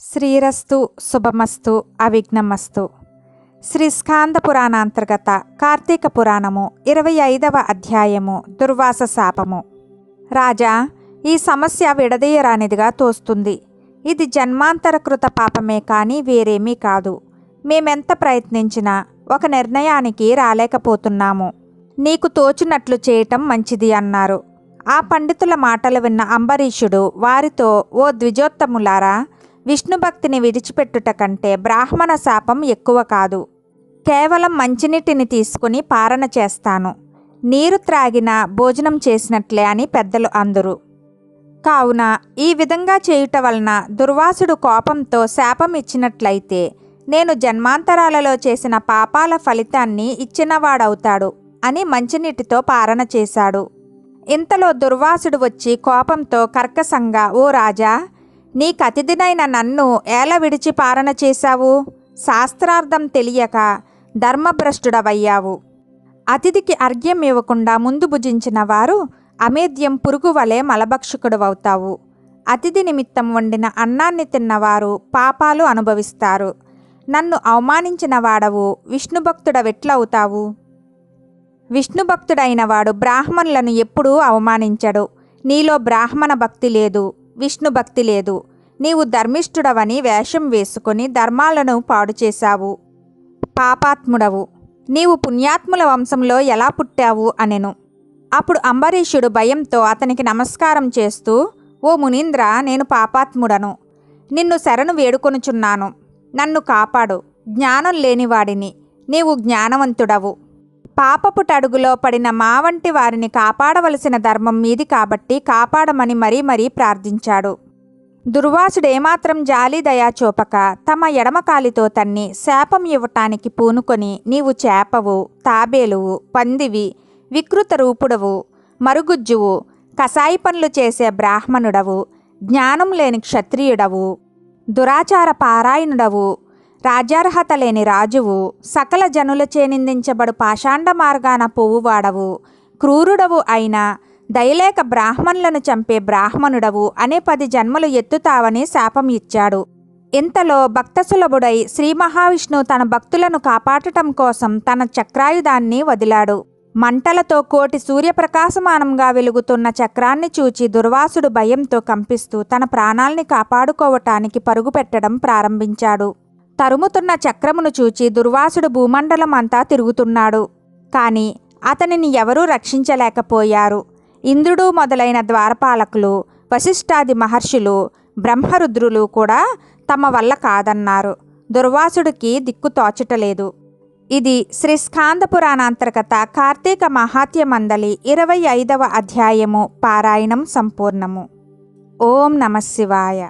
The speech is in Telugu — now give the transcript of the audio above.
శ్రీరస్తు శుభమస్తు అవిఘ్నమస్తు. శ్రీ స్కాంద పురాణాంతర్గత కార్తీక పురాణము ఇరవై ఐదవ అధ్యాయము దుర్వాస శాపము. రాజా ఈ సమస్య విడదీయరానిదిగా తోస్తుంది. ఇది జన్మాంతరకృత పాపమే కానీ వేరేమీ కాదు. మేమెంత ప్రయత్నించినా ఒక నిర్ణయానికి రాలేకపోతున్నాము. నీకు తోచినట్లు చేయటం మంచిది అన్నారు. ఆ పండితుల మాటలు విన్న అంబరీషుడు వారితో ఓ ద్విజోత్తములారా విష్ణు భక్తిని విడిచిపెట్టుట కంటే బ్రాహ్మణ శాపం ఎక్కువ కాదు. కేవలం మంచినీటిని తీసుకుని పారణ చేస్తాను. నీరు త్రాగిన భోజనం చేసినట్లే అని పెద్దలు అందరు. కావున ఈ విధంగా చేయుట వలన దుర్వాసుడు కోపంతో శాపం ఇచ్చినట్లయితే నేను జన్మాంతరాలలో చేసిన పాపాల ఫలితాన్ని ఇచ్చినవాడవుతాడు అని మంచినీటితో పారణ చేశాడు. ఇంతలో దుర్వాసుడు వచ్చి కోపంతో కర్కసంగా ఓ రాజా నీ కతిథినైన నన్ను ఏల విడిచి పారణ చేశావు? శాస్త్రార్థం తెలియక ధర్మభ్రష్టుడవయ్యావు. అతిథికి అర్ఘ్యం ఇవ్వకుండా ముందు భుజించిన వారు అమేద్యం పురుగు వలె మలభక్షకుడవవుతావు. అతిథి నిమిత్తం వండిన అన్నాన్ని తిన్నవారు పాపాలు అనుభవిస్తారు. నన్ను అవమానించిన వాడవు విష్ణుభక్తుడవెట్లవుతావు? విష్ణుభక్తుడైన వాడు బ్రాహ్మణులను ఎప్పుడూ అవమానించడు. నీలో బ్రాహ్మణ భక్తి లేదు. విష్ణు భక్తి లేదు. నీవు ధర్మిష్ఠుడవని వేషం వేసుకొని ధర్మాలను పాడు చేశావు. పాపాత్ముడవు. నీవు పుణ్యాత్ముల వంశంలో ఎలా పుట్టావు అనెను. అప్పుడు అంబరీషుడు భయంతో అతనికి నమస్కారం చేస్తూ ఓ మునీంద్ర నేను పాపాత్ముడను. నిన్ను శరణు వేడుకొనుచున్నాను. నన్ను కాపాడు. జ్ఞానం లేనివాడిని. నీవు జ్ఞానవంతుడవు. పాపపుటడుగులో పడిన మా వంటి వారిని కాపాడవలసిన ధర్మం మీది కాబట్టి కాపాడమని మరీ మరీ ప్రార్థించాడు. దుర్వాసుడేమాత్రం జాలి దయా చూపక తమ ఎడమకాలితో తన్ని శాపం ఇవ్వటానికి పూనుకొని నీవు చేపవు తాబేలువు పందివి వికృత రూపుడవు మరుగుజ్జువు కసాయి పనులు చేసే బ్రాహ్మణుడవు జ్ఞానం లేని క్షత్రియుడవు దురాచార పారాయణుడవు రాజ్యార్హత లేని రాజువు సకల జనులచే నిందించబడు పాషాండ మార్గాన పువ్వువాడవు క్రూరుడవు అయిన దయలేక బ్రాహ్మణులను చంపే బ్రాహ్మణుడవు అనే పది జన్మలు ఎత్తుతావని శాపం ఇచ్చాడు. ఇంతలో భక్తసులభుడై శ్రీ మహావిష్ణు తన భక్తులను కాపాడటం కోసం తన చక్రాయుధాన్ని వదిలాడు. మంటలతో కోటి సూర్యప్రకాశమానంగా వెలుగుతున్న చక్రాన్ని చూచి దుర్వాసుడు భయంతో కంపిస్తూ తన ప్రాణాల్ని కాపాడుకోవటానికి పరుగుపెట్టడం ప్రారంభించాడు. తరుముతున్న చక్రమును చూచి దుర్వాసుడు భూమండలం అంతా తిరుగుతున్నాడు. కాని అతనిని ఎవరూ రక్షించలేకపోయారు. ఇంద్రుడు మొదలైన ద్వారపాలకులు వశిష్ఠాది మహర్షులు బ్రహ్మరుద్రులు కూడా తమ వల్ల కాదన్నారు. దుర్వాసుడికి దిక్కు తోచటలేదు. ఇది శ్రీ స్కాంద పురాణాంతర్గత కార్తీక మహాత్య మందలి ఇరవై ఐదవ అధ్యాయము పారాయణం సంపూర్ణము. ఓం నమ శివాయ.